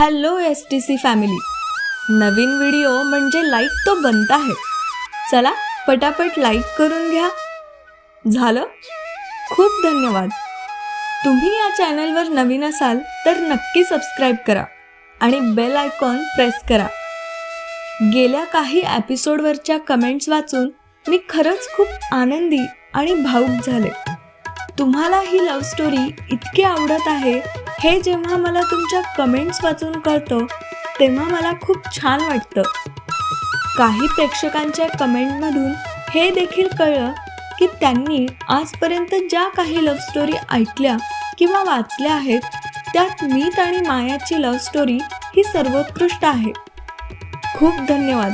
Hello S T C family नवीन video म्हणजे like तो बनता आहे चला पटापट लाईक करून घ्या. झालं? खूप धन्यवाद. तुम्ही या चॅनलवर नवीन असाल तर नक्की सबस्क्राईब करा आणि बेल आयकॉन प्रेस करा. गेल्या काही एपिसोडवरच्या कमेंट्स वाचून मी खरंच खूप आनंदी आणि भावूक झाले. तुम्हाला ही लव्ह स्टोरी इतकी आवडत आहे हे जेव्हा मला तुमच्या कमेंट्स वाचून कळतं तेव्हा मला खूप छान वाटतं. काही प्रेक्षकांच्या कमेंटमधून हे देखील कळलं की त्यांनी आजपर्यंत ज्या काही लव्ह स्टोरी ऐकल्या किंवा वाचल्या आहेत त्यात मीत आणि मायाची लव्ह स्टोरी ही सर्वोत्कृष्ट आहे. खूप धन्यवाद.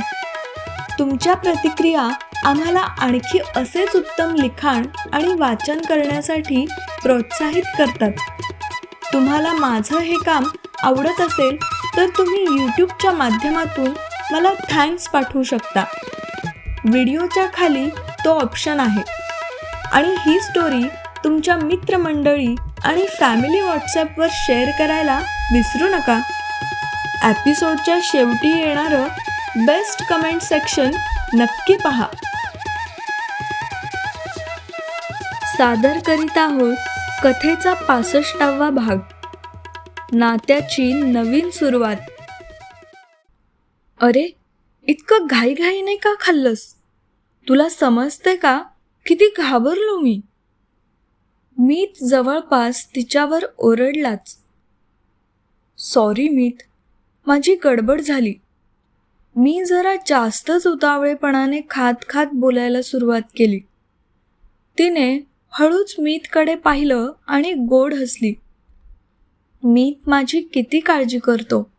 तुमच्या प्रतिक्रिया आम्हाला आणखी असेच उत्तम लिखाण आणि वाचन करण्यासाठी प्रोत्साहित करतात. तुम्हाला माझं हे काम आवडत असेल तर तुम्ही यूट्यूबच्या माध्यमातून मला थँक्स पाठवू शकता. व्हिडिओच्या खाली तो ऑप्शन आहे. आणि ही स्टोरी तुमच्या मित्रमंडळी आणि फॅमिली व्हॉट्सॲपवर शेअर करायला विसरू नका. एपिसोडच्या शेवटी येणारं बेस्ट कमेंट सेक्शन नक्की पहा. सादर करीत आहोत कथेचा पासष्टावा भाग. नात्याची नवीन सुरुवात. अरे इतकं घाईघाईने का खाल्लंस? तुला समजते का? किती घाबरलो मी. मीत जवळपास तिच्यावर ओरडलाच. सॉरी मीत. माझी गडबड झाली. मी जरा जास्तच उतावळेपणाने खात खात बोलायला सुरुवात केली. तिने हळूच मीतकडे पाहिलं आणि गोड हसली. मीत माझी किती काळजी करतो.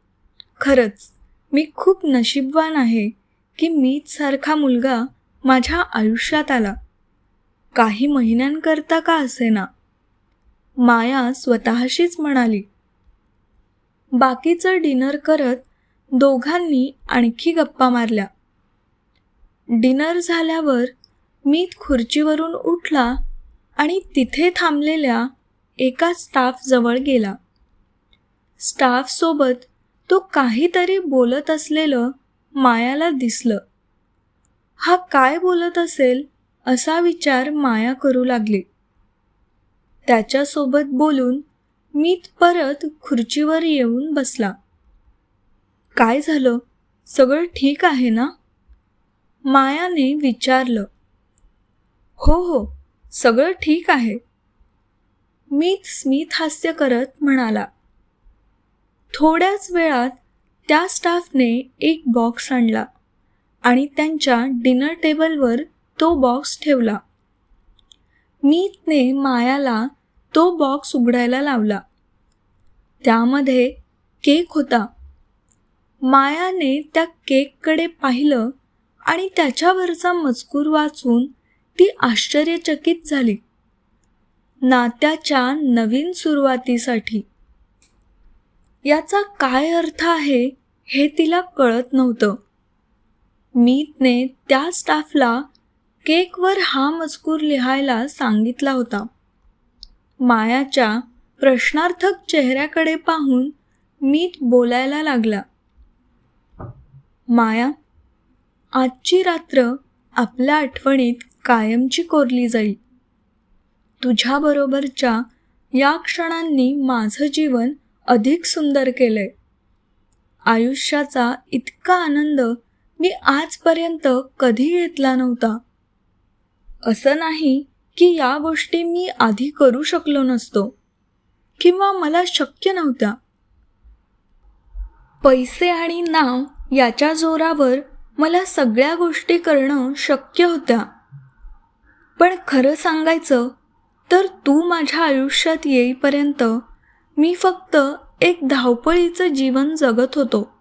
खरंच मी खूप नशीबवान आहे की मीत सारखा मुलगा माझ्या आयुष्यात आला. काही महिन्यांकरता का असेना. माया स्वतःशीच म्हणाली. बाकीचं डिनर करत दोघांनी आणखी गप्पा मारल्या. डिनर झाल्यावर मीत खुर्चीवरून उठला आणि तिथे थांबलेल्या एका स्टाफजवळ गेला. स्टाफसोबत तो काहीतरी बोलत असलेलं मायाला दिसलं. हा काय बोलत असेल असा विचार माया करू लागली. त्याच्यासोबत बोलून मी परत खुर्चीवर येऊन बसला. काय झालं? सगळं ठीक आहे ना? मायाने विचारलं. हो हो. सगळं ठीक आहे. मी स्मित हास्य करत म्हणाला. थोड्याच वेळात त्या स्टाफने एक बॉक्स आणला आणि त्यांच्या डिनर टेबलवर तो बॉक्स ठेवला. मीतने मायाला तो बॉक्स उघडायला लावला. त्यामध्ये केक होता. मायाने त्या केककडे पाहिलं आणि त्याच्यावरचा मजकूर वाचून ती आश्चर्यचकित झाली. नात्याच्या नवीन सुरुवातीसाठी. याचा काय अर्थ आहे हे तिला कळत नव्हतं. मीतने त्या स्टाफला केकवर हा मजकूर लिहायला सांगितला होता. मायाच्या प्रश्नार्थक चेहऱ्याकडे पाहून मीत बोलायला लागला. माया आजची रात्र आपल्या आठवणीत कायमची कोरली जाईल. तुझ्याबरोबरच्या या क्षणांनी माझं जीवन अधिक सुंदर केलंय. आयुष्याचा इतका आनंद मी आजपर्यंत कधी घेतला नव्हता. असं नाही की या गोष्टी मी आधी करू शकलो नसतो किंवा मला शक्य नव्हत्या. पैसे आणि नाव याच्या जोरावर मला सगळ्या गोष्टी करणं शक्य होत्या. पण खरं सांगायचं तर तू माझ्या आयुष्यात येईपर्यंत मी फक्त एक धावपळीचं जीवन जगत होतो.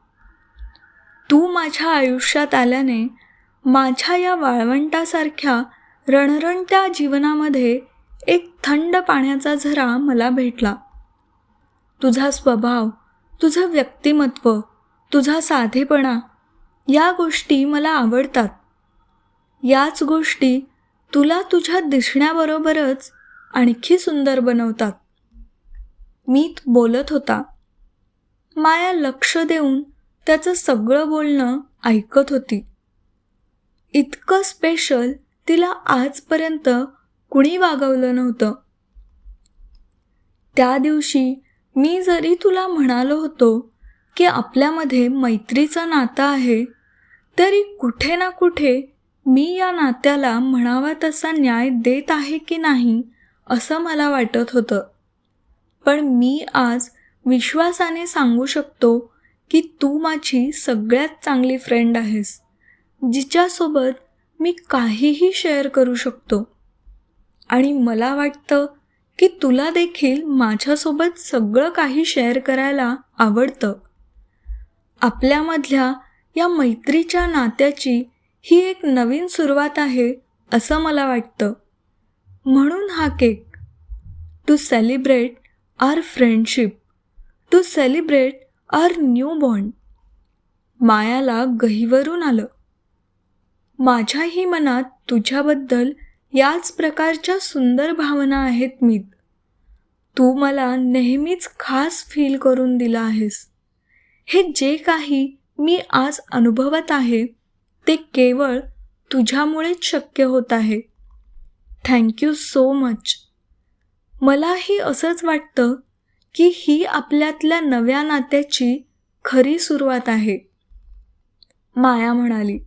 तू माझ्या आयुष्यात आल्याने माझ्या या वाळवंटासारख्या रणरणत्या जीवनामध्ये एक थंड पाण्याचा झरा मला भेटला. तुझा स्वभाव तुझं व्यक्तिमत्व तुझा साधेपणा या गोष्टी मला आवडतात. याच गोष्टी तुला तुझ्या दिसण्याबरोबरच आणखी सुंदर बनवतात. मीत बोलत होता माया लक्ष देऊन त्याचं सगळं बोलणं ऐकत होती. इतकं स्पेशल तिला आजपर्यंत कुणी वागवलं नव्हतं. त्या दिवशी मी जरी तुला म्हणालो होतो की आपल्यामध्ये मैत्रीचं नातं आहे तरी कुठे ना कुठे मी या नात्याला म्हणावा तसा न्याय देत आहे की नाही असं मला वाटत होतं. पण मी आज विश्वासाने सांगू शकतो की तू माझी सगळ्यात चांगली फ्रेंड आहेस जिच्यासोबत मी काहीही शेअर करू शकतो. आणि मला वाटतं की तुला देखील माझ्यासोबत सगळं काही शेअर करायला आवडतं. आपल्यामधल्या या मैत्रीच्या नात्याची ही एक नवीन सुरुवात आहे असं मला वाटतं. म्हणून हा cake. To celebrate our friendship to celebrate our new bond मायाला गहीवरून आलं. माझ्याही मनात तुझ्याबद्दल याच प्रकारच्या सुंदर भावना आहेत मीत. तू मला नेहमीच खास फील करून दिला आहेस. हे जे काही मी आज अनुभवत आहे ते केवळ तुझ्यामुळेच शक्य होत आहे. थँक्यू सो मच मलाही असंच वाटतं की ही आपल्यातल्या नव्या नात्याची खरी सुरुवात आहे. माया म्हणाली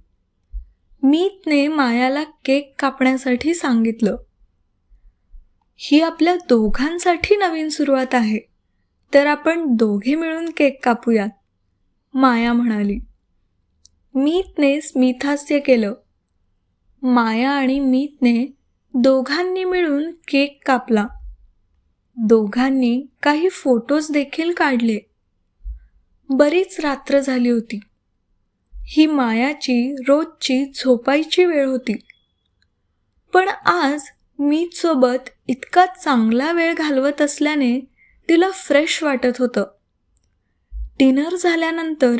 मीतने मायाला केक कापण्यासाठी सांगितलं. ही आपल्या दोघांसाठी नवीन सुरुवात आहे. तर आपण दोघे मिळून केक कापूयात. माया म्हणाली मीतने स्मितहास्य केलं. माया आणि मीतने दोघांनी मिळून केक कापला. दोघांनी काही फोटोज देखील काढले. बरीच रात्र झाली होती. ही मायाची रोजची झोपायची वेळ होती. पण आज मीतसोबत इतका चांगला वेळ घालवत असल्याने तिला फ्रेश वाटत होतं. डिनर झाल्यानंतर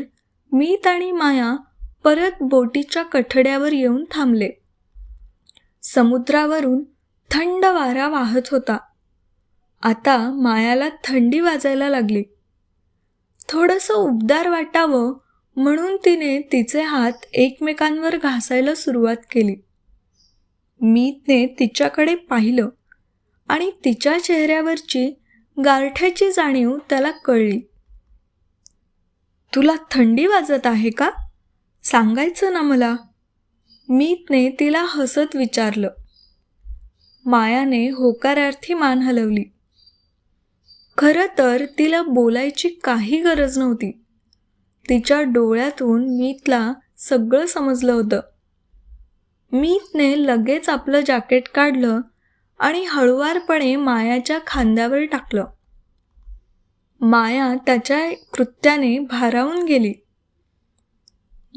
मीत आणि माया परत बोटीच्या कठड्यावर येऊन थांबले. समुद्रावरून थंड वारा वाहत होता. आता मायाला थंडी वाजायला लागली. थोडंसं उबदार वाटावं म्हणून तिने तिचे हात एकमेकांवर घासायला सुरुवात केली. मीतने तिच्याकडे पाहिलं आणि तिच्या चेहऱ्यावरची गारठ्याची जाणीव त्याला कळली. तुला थंडी वाजत आहे का? सांगायचं ना मला? मीतने तिला हसत विचारलं. मायाने होकारार्थी मान हलवली. खरं तर तिला बोलायची काही गरज नव्हती. तिच्या डोळ्यातून मीतला सगळं समजलं होतं. मीतने लगेच आपलं जॅकेट काढलं आणि हळुवारपणे मायाच्या खांद्यावर टाकलं. माया त्याच्या कृत्याने भारावून गेली.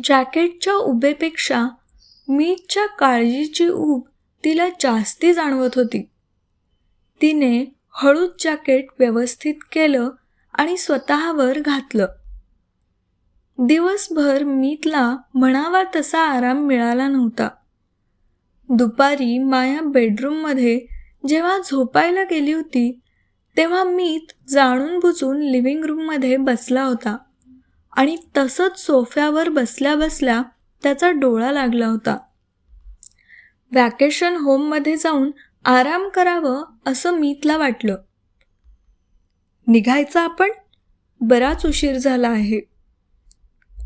जॅकेटच्या उभेपेक्षा मीतच्या काळजीची ऊब तिला जास्ती जाणवत होती. तिने हळूच जॅकेट व्यवस्थित केलं आणि स्वतःवर घातलं. दिवसभर मीतला म्हणावा तसा आराम मिळाला नव्हता. दुपारी माया बेडरूममध्ये जेव्हा झोपायला गेली होती तेव्हा मीत जाणून बुजून लिव्हिंग रूममध्ये बसला होता. आणि तसंच सोफ्यावर बसल्या बसल्या त्याचा डोळा लागला होता. व्हॅकेशन होममध्ये जाऊन आराम करावं असं मीतला वाटलं. निघायचं आपण? बराच उशीर झाला आहे.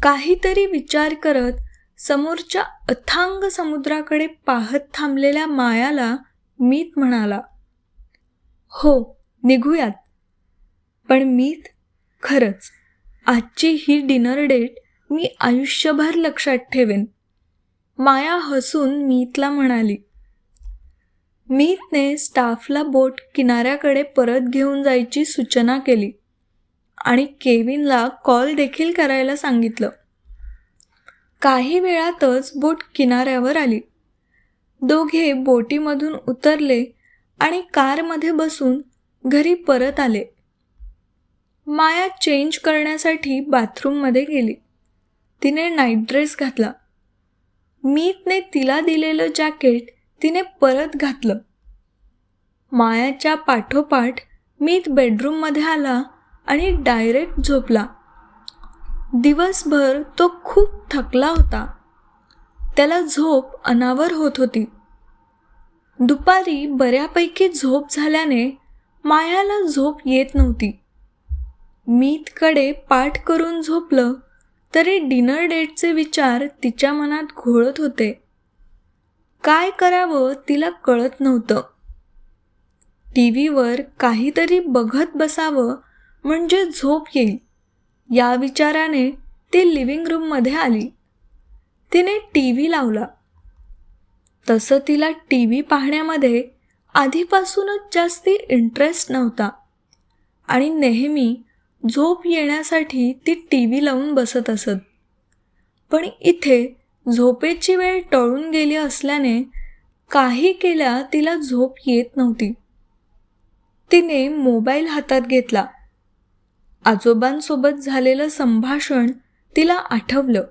काहीतरी विचार करत समोरच्या अथांग समुद्राकडे पाहत थांबलेल्या मायाला मीत म्हणाला हो निघूयात. पण मीत खरंच आजची ही डिनर डेट मी आयुष्यभर लक्षात ठेवेन. माया हसून मीतला म्हणाली मीतने स्टाफला बोट किनाऱ्याकडे परत घेऊन जायची सूचना केली आणि केविनला कॉल देखील करायला सांगितलं. काही वेळातच बोट किनाऱ्यावर आली. दोघे बोटीमधून उतरले आणि कारमध्ये बसून घरी परत आले. माया चेंज करण्यासाठी बाथरूममध्ये गेली. तिने नाईट ड्रेस घातला. मीतने तिला दिलेलं जॅकेट तिने परत घातलं. मायाच्या पाठोपाठ मीत बेडरूममध्ये आला आणि डायरेक्ट झोपला. दिवसभर तो खूप थकला होता. त्याला झोप अनावर होत होती. दुपारी बऱ्यापैकी झोप झाल्याने मायाला झोप येत नव्हती. मीतकडे पाठ करून झोपलं तरी डिनर डेटचे विचार तिच्या मनात घोळत होते. काय करावं तिला कळत नव्हतं. टी व्हीवर काहीतरी बघत बसावं म्हणजे झोप येईल. या विचाराने ती लिव्हिंग रूममध्ये आली. तिने टी व्ही लावला. तसं तिला टी व्ही पाहण्यामध्ये आधीपासूनच जास्ती इंटरेस्ट नव्हता. आणि नेहमी झोप येण्यासाठी ती टी व्ही लावून बसत असत. पण इथे झोपेची वेळ टळून गेली असल्याने काही केल्या तिला झोप येत नव्हती. तिने मोबाईल हातात घेतला. आजोबांसोबत झालेलं संभाषण तिला आठवलं.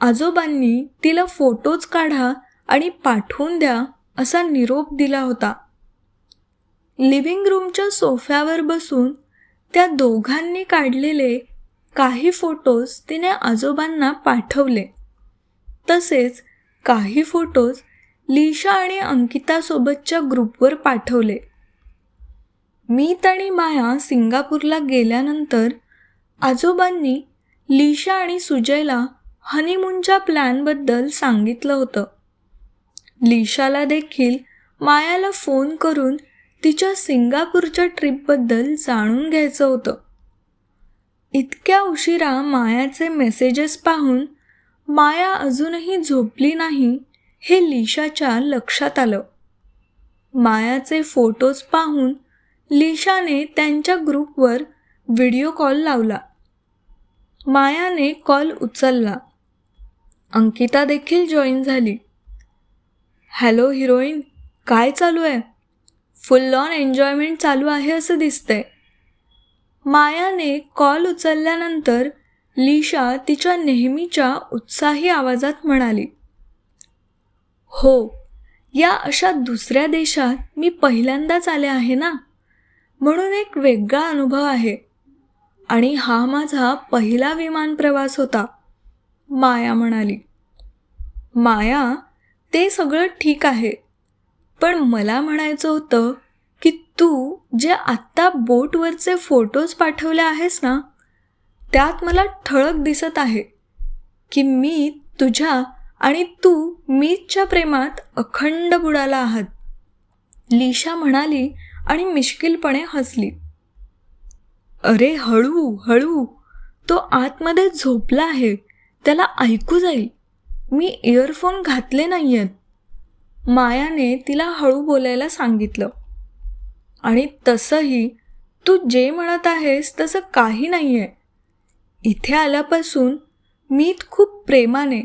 आजोबांनी तिला फोटोज काढा आणि पाठवून द्या असा निरोप दिला होता. लिव्हिंग रूमच्या सोफ्यावर बसून त्या दोघांनी काढलेले काही फोटोज तिने आजोबांना पाठवले. तसेच काही फोटोज लिशा आणि अंकितासोबतच्या ग्रुपवर पाठवले. मीत आणि माया सिंगापूरला गेल्यानंतर आजोबांनी लिशा आणि सुजयला हनीमूनच्या प्लॅनबद्दल सांगितलं होतं. लिशाला देखील मायाला फोन करून तिच्या सिंगापूरच्या ट्रिपबद्दल जाणून घ्यायचं होतं. इतक्या उशिरा मायाचे मेसेजेस पाहून माया अजूनही झोपली नाही हे लिशाच्या लक्षात आलं. मायाचे फोटोज पाहून लिशाने त्यांच्या ग्रुपवर व्हिडिओ कॉल लावला. मायाने कॉल उचलला. अंकिता देखील जॉईन झाली. हॅलो हिरोईन काय चालू आहे? फुल ऑन एन्जॉयमेंट चालू आहे असं दिसतंय. मायाने कॉल उचलल्यानंतर लिशा तिच्या नेहमीच्या उत्साही आवाजात म्हणाली हो या अशा दुसऱ्या देशात मी पहिल्यांदाच आले आहे ना? म्हणून एक वेगळा अनुभव आहे. आणि हा माझा पहिला विमान प्रवास होता. माया म्हणाली माया ते सगळं ठीक आहे. पण मला म्हणायचं होतं की तू जे आत्ता बोटवरचे फोटोज पाठवले आहेस ना त्यात मला ठळक दिसत आहे की मी तुझ्या आणि तू मीच्या प्रेमात अखंड बुडाला आहात. लिशा म्हणाली आणि मिश्किलपणे हसली. अरे हळू हळू तो आतमध्ये झोपला आहे त्याला ऐकू जाईल. मी इयरफोन घातले नाही आहेत मायाने तिला हळू बोलायला सांगितलं. आणि तसंही तू जे म्हणत आहेस तसं काही नाही आहे इथे आल्यापासून मी खूप प्रेमाने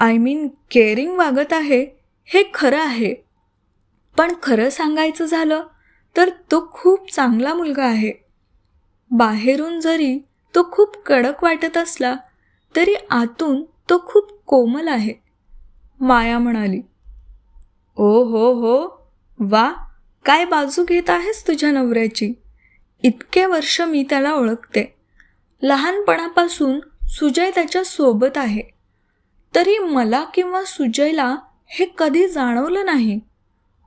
आय मीन केअरिंग वागत आहे हे खरं आहे. पण खरं सांगायचं झालं तर तो खूप चांगला मुलगा आहे. बाहेरून जरी तो खूप कडक वाटत असला तरी आतून तो खूप कोमल आहे. माया म्हणाली. ओ हो हो. वा काय बाजू घेत आहेस तुझ्या नवऱ्याची? इतके वर्ष मी त्याला ओळखते. लहानपणापासून सुजय त्याच्या सोबत आहे. तरी मला किंवा सुजयला हे कधी जाणवलं नाही.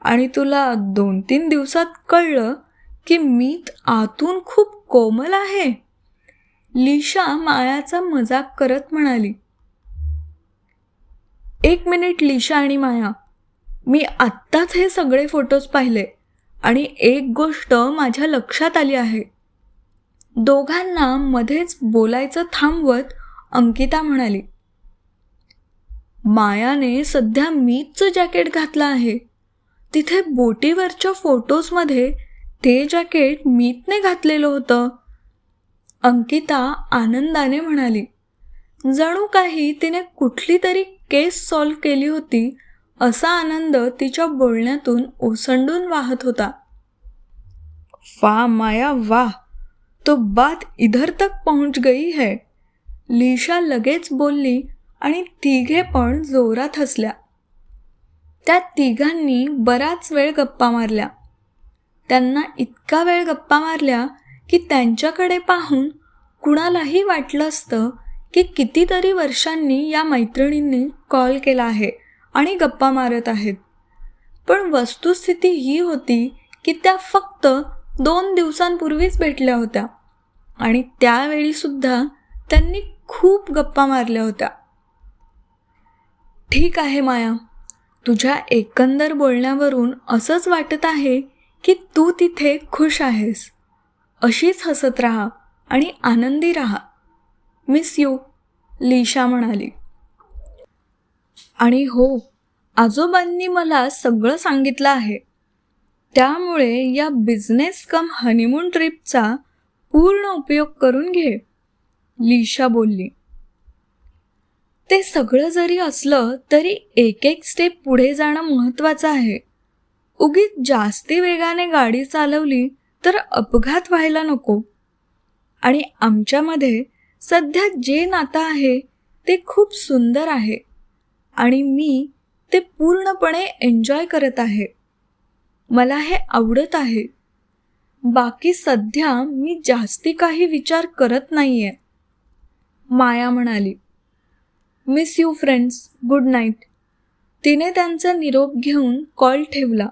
आणि तुला दोन तीन दिवसात कळलं की मीत आतून खूप कोमल आहे. लिशा मायाचा मजाक करत म्हणाली. एक मिनिट लिशा आणि माया. मी आत्ताच हे सगळे फोटोज पाहिले आणि एक गोष्ट माझ्या लक्षात आली आहे. दोघांना मध्येच बोलायचं थांबवत अंकिता म्हणाली मायाने सध्या मीच जॅकेट घातलं आहे. तिथे बोटीवरच्या फोटोजमध्ये ते जॅकेट मीतने घातलेलं होतं. अंकिता आनंदाने म्हणाली जणू काही तिने कुठली तरी केस सॉल्व केली होती असा आनंद तिच्या बोलण्यातून ओसंडून वाहत होता. वा माया वाह तो बात इधर तक पहुंच गई है. लिशा लगेच बोलली आणि तिघे पण जोरात हसल्या. त्या तिघांनी बराच वेळ गप्पा मारल्या. त्यांना इतका वेळ गप्पा मारल्या की त्यांच्याकडे पाहून कुणालाही वाटलं असतं की कितीतरी वर्षांनी या मैत्रिणींनी कॉल केला आहे. आणि गप्पा मारत आहेत. पण वस्तुस्थिती ही होती की त्या फक्त दोन दिवसांपूर्वीच भेटल्या होत्या. आणि त्यावेळीसुद्धा त्यांनी खूप गप्पा मारल्या होत्या. ठीक आहे माया. तुझ्या एकंदर बोलण्यावरून असंच वाटत आहे की तू तिथे खुश आहेस. अशीच हसत राहा आणि आनंदी राहा. मिस यू लिशा म्हणाली. आणि हो आजोबांनी मला सगळं सांगितलं आहे. त्यामुळे या बिझनेस कम हनीमून ट्रिपचा पूर्ण उपयोग करून घे लिशा बोलली. ते सगळं जरी असलं तरी एक एक स्टेप पुढे जाणं महत्त्वाचं आहे. उगीच जास्ती वेगाने गाडी चालवली तर अपघात व्हायला नको. आणि आमच्यामध्ये सध्या जे नातं आहे ते खूप सुंदर आहे. आणि मी ते पूर्णपणे एन्जॉय करत आहे. मला हे आवडत आहे. बाकी सध्या मी जास्ती काही विचार करत नाही आहे माया म्हणाली miss you friends good night तिने त्यांचा निरोप घेऊन कॉल ठेवला.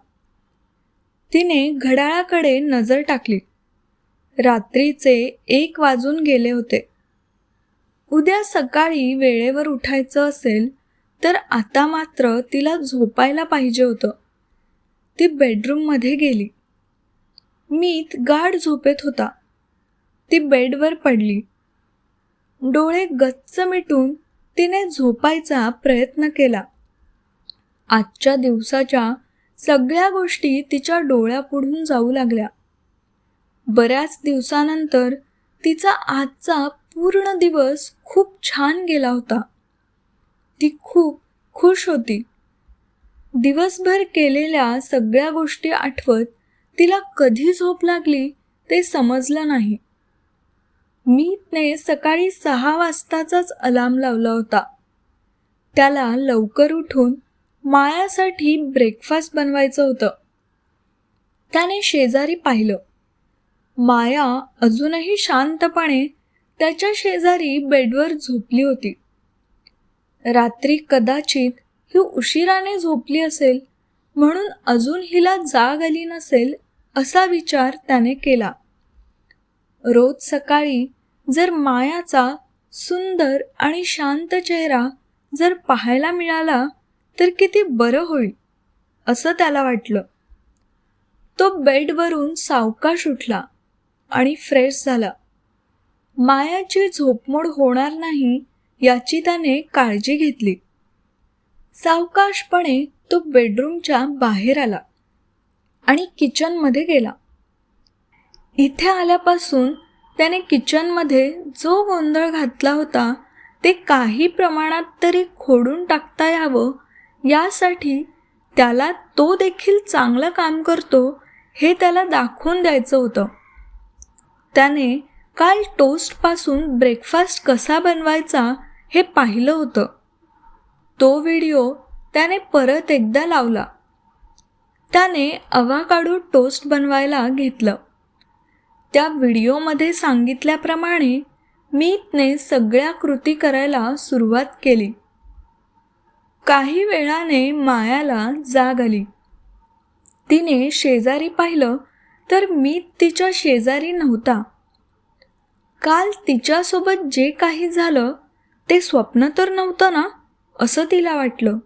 तिने घड्याळाकडे नजर टाकली. रात्रीचे एक वाजून गेले होते. उद्या सकाळी वेळेवर उठायचं असेल तर आता मात्र तिला झोपायला पाहिजे होतं. ती बेडरूममध्ये गेली. मीत गाढ झोपेत होता. ती बेडवर पडली. डोळे गच्च मिटून तिने झोपायचा प्रयत्न केला. आजच्या दिवसाच्या सगळ्या गोष्टी तिच्या डोळ्यापुढून जाऊ लागल्या. बऱ्याच दिवसानंतर तिचा आजचा पूर्ण दिवस खूप छान गेला होता. ती खूप खुश होती. दिवसभर केलेल्या सगळ्या गोष्टी आठवत तिला कधी झोप लागली ते समजलं नाही. मीतने सकाळी सहा वाजताचाच अलार्म लावला होता. त्याला लवकर उठून मायासाठी ब्रेकफास्ट बनवायचं होतं. त्याने शेजारी पाहिलं. माया अजूनही शांतपणे त्याच्या शेजारी बेडवर झोपली होती. रात्री कदाचित ही उशिराने झोपली असेल म्हणून अजून हिला जाग आली नसेल असा विचार त्याने केला. रोज सकाळी जर मायाचा सुंदर आणि शांत चेहरा जर पाहायला मिळाला तर किती बरं होईल असं त्याला वाटलं. तो बेडवरून सावकाश उठला आणि फ्रेश झाला. मायाची झोपमोड होणार नाही याची त्याने काळजी घेतली. सावकाशपणे तो बेडरूमच्या बाहेर आला आणि किचनमध्ये गेला. इथे आल्यापासून त्याने किचनमध्ये जो गोंधळ घातला होता ते काही प्रमाणात तरी खोडून टाकता यावं यासाठी त्याला तो देखील चांगलं काम करतो हे त्याला दाखवून द्यायचं होतं. त्याने काल टोस्टपासून ब्रेकफास्ट कसा बनवायचा हे पाहिलं होतं. तो व्हिडिओ त्याने परत एकदा लावला. त्याने अवाकाडो टोस्ट बनवायला घेतलं. त्या व्हिडिओमध्ये सांगितल्याप्रमाणे मीतने सगळ्या कृती करायला सुरुवात केली. काही वेळाने मायाला जाग आली. तिने शेजारी पाहिलं तर मीत तिच्या शेजारी नव्हता. काल तिच्यासोबत जे काही झालं ते स्वप्न तर नव्हतं ना असं तिला वाटलं.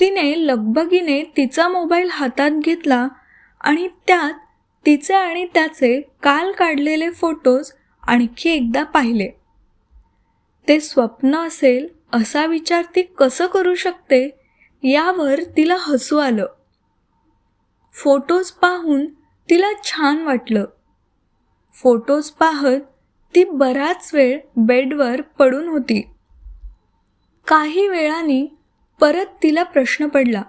तिने लगबगीने तिचा मोबाईल हातात घेतला आणि त्यात तिचे आणि त्याचे काल काढलेले फोटोज आणखी एकदा पाहिले. ते स्वप्न असेल असा विचार ती कसं करू शकते यावर तिला हसू आलं. फोटोज पाहून तिला छान वाटलं. फोटोज पाहत ती बराच वेळ बेडवर पडून होती. काही वेळाने परत तिला प्रश्न पडला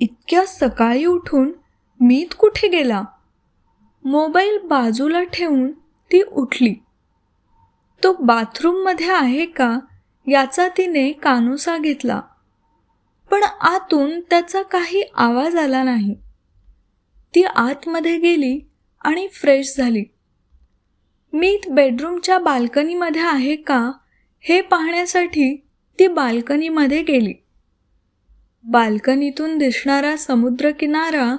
इतक्या सकाळी उठून मीत कुठे गेला? मोबाईल बाजूला ठेवून ती उठली. तो बाथरूममध्ये आहे का याचा तिने कानोसा घेतला. पण आतून त्याचा काही आवाज आला नाही. ती आतमध्ये गेली आणि फ्रेश झाली. मीत बेडरूमच्या बाल्कनीमध्ये आहे का हे पाहण्यासाठी ती बाल्कनीमध्ये गेली. बाल्कनीतून दिसणारा समुद्रकिनारा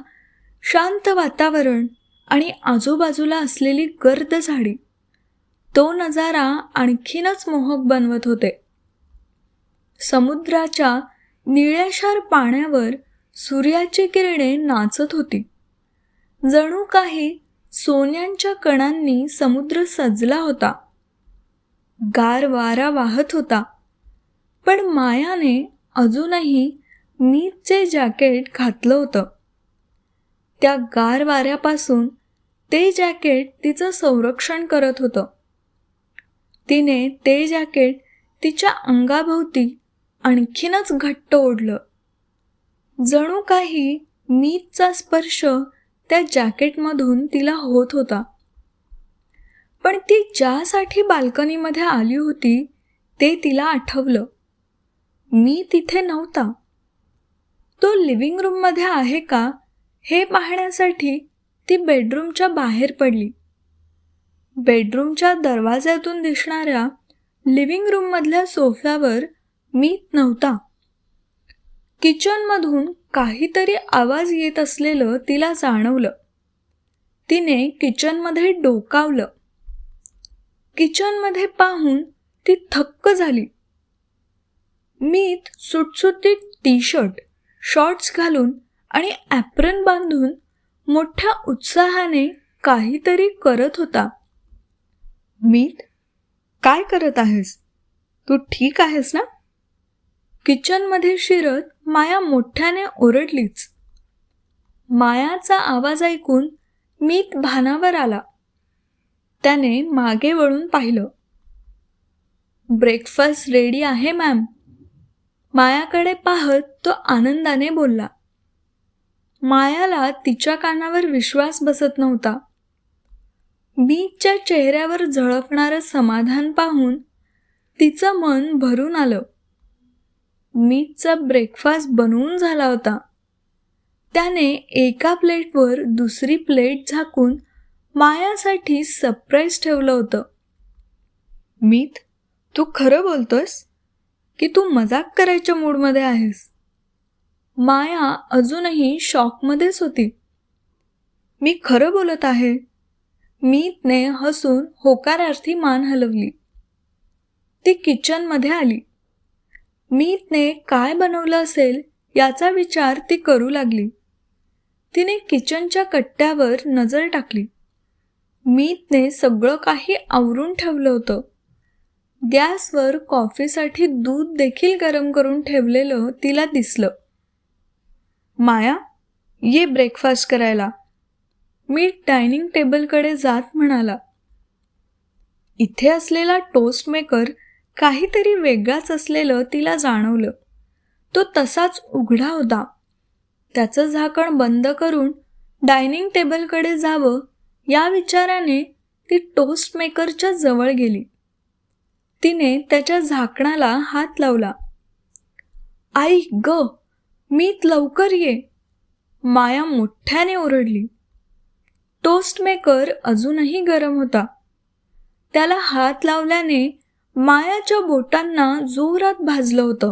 शांत वातावरण आणि आजूबाजूला असलेली गर्द झाडी. तो नजारा आणखीनच मोहक बनवत होते. समुद्राच्या निळ्याशार पाण्यावर सूर्याची किरणे नाचत होती. जणू काही सोन्यांच्या कणांनी समुद्र सजला होता. गार वारा वाहत होता. पण मायाने अजूनही मीचे जॅकेट घातलं होतं. त्या गार वाऱ्यापासून ते जॅकेट तिचं संरक्षण करत होतं. तिने ते जॅकेट तिच्या अंगाभोवती आणखीनच घट्ट ओढलं. जणू काही मीतचा स्पर्श त्या जॅकेटमधून तिला होत होता. पण ती ज्यासाठी बाल्कनीमध्ये आली होती ते तिला आठवलं. मी तिथे नव्हता. तो लिव्हिंग रूममध्ये आहे का हे पाहण्यासाठी ती बेडरूमच्या बाहेर पडली. बेडरूमच्या दरवाज्यातून दिसणाऱ्या लिव्हिंग रूममधल्या सोफ्यावर मी नव्हता. किचनमधून काहीतरी आवाज येत असलेलं तिला जाणवलं. तिने किचनमध्ये डोकावलं. किचनमध्ये पाहून ती थक्क झाली. मीत सुटसुटीत टी शर्ट शॉर्ट्स घालून आणि ॲप्रन बांधून मोठ्या उत्साहाने काहीतरी करत होता. मीत काय करत आहेस? तू ठीक आहेस ना? किचनमध्ये शिरत माया मोठ्याने ओरडलीच. मायाचा आवाज ऐकून मीत भानावर आला. त्याने मागे वळून पाहिलं. ब्रेकफास्ट रेडी आहे मॅम. मायाकडे पाहत तो आनंदाने बोलला. मायाला तिच्या कानावर विश्वास बसत नव्हता. बीचच्या चेहऱ्यावर झळकणारं समाधान पाहून तिचं मन भरून आलं. मीतचा ब्रेकफास्ट बनवून झाला होता. त्याने एका प्लेटवर दुसरी प्लेट झाकून मायासाठी सरप्राईज ठेवलं होतं. मीत तू खरं बोलतोस की तू मजाक करायच्या मूडमध्ये आहेस? माया अजूनही शॉकमध्येच होती. मी खरं बोलत आहे. मीतने हसून होकारार्थी मान हलवली. ती किचनमध्ये आली. मीतने काय बनवलं असेल याचा विचार ती करू लागली. तिने किचनच्या कट्ट्यावर नजर टाकली. मीतने सगळं काही आवरून ठेवलं होतं. गॅसवर कॉफीसाठी दूध देखील गरम करून ठेवलेलं तिला दिसलं. माया ये ब्रेकफास्ट करायला. मी डायनिंग टेबलकडे जात म्हणाला. इथे असलेला टोस्ट मेकर काहीतरी वेगळाच असलेलं तिला जाणवलं. तो तसाच उघडा होता. त्याचं झाकण बंद करून डायनिंग टेबलकडे जावं या विचाराने ती टोस्ट मेकरच्या जवळ गेली. तिने त्याच्या झाकणाला हात लावला. आई ग मीत लवकर ये. माया मोठ्याने ओरडली. टोस्ट मेकर अजूनही गरम होता. त्याला हात लावल्याने मायाच्या बोटांना जोरात भाजलं होतं.